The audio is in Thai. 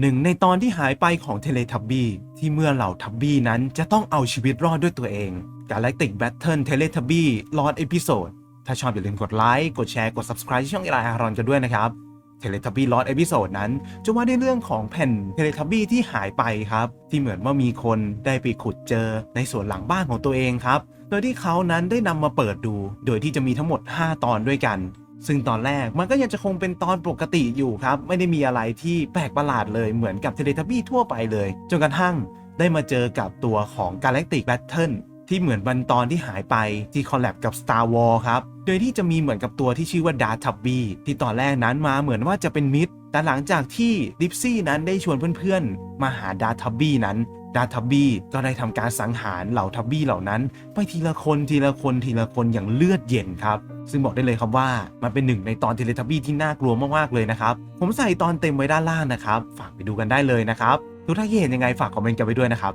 หนึ่งในตอนที่หายไปของเทเลทับบี้ที่เมื่อเหล่าทับบี้นั้นจะต้องเอาชีวิตรอดด้วยตัวเอง Galactic Battle Teletubby Lord Episode ถ้าชอบอย่าลืมกดไลค์ กดแชร์ กด subscribe ที่ช่องอีไลอารอนกันด้วยนะครับ Teletubby Lord Episode นั้น จะว่าด้วยเรื่องของแผ่น Teletubby ที่หายไปครับ ที่เหมือนว่ามีคนได้ไปขุดเจอในสวนหลังบ้านของตัวเองครับ โดยที่เขานั้นได้นำมาเปิดดู โดยที่จะมีทั้งหมด 5 ตอนด้วยกัน ซึ่งตอนแรกมันก็ยังจะคงเป็นตอนปกติอยู่ครับ ไม่ได้มีอะไรที่แปลกประหลาดเลยเหมือนกับเทเลทับบี้ทั่วไปเลย จนกระทั่งได้มาเจอกับตัวของ Galactic Battle ที่เหมือนบันตอนที่หายไปที่คอลแลบกับ Star War ครับ โดยที่จะมีเหมือนกับตัวที่ชื่อว่า d a r t u b b y ที่ตอนแรกนั้นมาเหมือนว่าจะเป็นมิตร แต่หลังจากที่ดิฟซี่นั้นได้ชวนเพื่อนๆ มาหา d a r t u b b y นั้น ดาทับบี้ก็ได้ทำการสังหารเหล่าทับบี้เหล่านั้น ไปทีละคนทีละคนทีละคนอย่างเลือดเย็นครับ ซึ่งบอกได้เลยครับว่ามันเป็นหนึ่งในตอนเทเลทับบี้ที่น่ากลัวมากๆเลยนะครับ ผมใส่ตอนเต็มไว้ด้านล่างนะครับ ฝากไปดูกันได้เลยนะครับทุกท่านเห็นยังไงฝากคอมเมนต์กันไปด้วยนะครับ